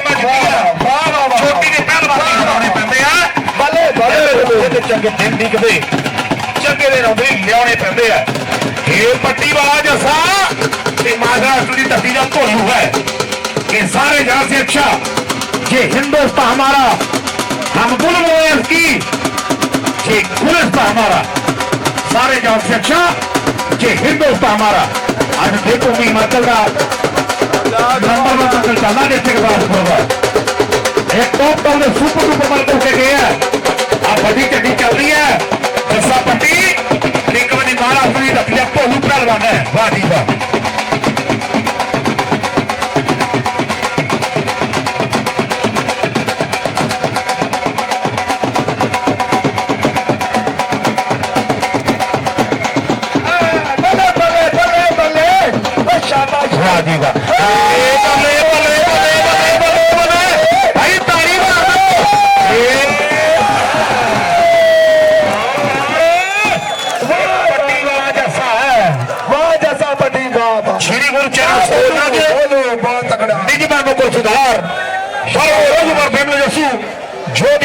ਮਜਬੂਰ ਛੋਟੀ ਦੇ ਪਹਿਲਵਾਨੀ ਬਣਾਉਣੇ ਪੈਂਦੇ ਆ ਬੱਲੇ ਬੱਲੇ ਤੇ ਚੰਗੇ ਦਿਨ ਦੀ ਕਦੇ ਚੰਗੇ ਦਿਨ ਆਉਂਦੇ ਲਿਆਉਣੇ ਪੈਂਦੇ ਆ ਇਹ ਪੱਟੀ ਵਾਲਾ ਜੱਸਾ ਤੇ ਮਹਾਰਾਸ਼ਟਰ ਦੀ ਧਰਤੀ ਦਾ ਧੋਲੂ ਹੈ ये सारे जहाँ से अच्छा ये हिंदुस्तान हमारा हम बुलबुल की ये गुलिस्तान हमारा सारे जहाँ से अच्छा ये हिंदुस्तान हमारा आज देखो भी मतलब एक टॉप टॉप में सुपर सुपर बल करके गए हैं अब बड़ी चड्डी चल रही है जस्सा पट्टी एक बनी महाराष्ट्र की धरती का भोलू पहलवान है वाह जी वाह वर चार निजी बाबू को सुधार सर्व रघुवर बेंगलुरू जो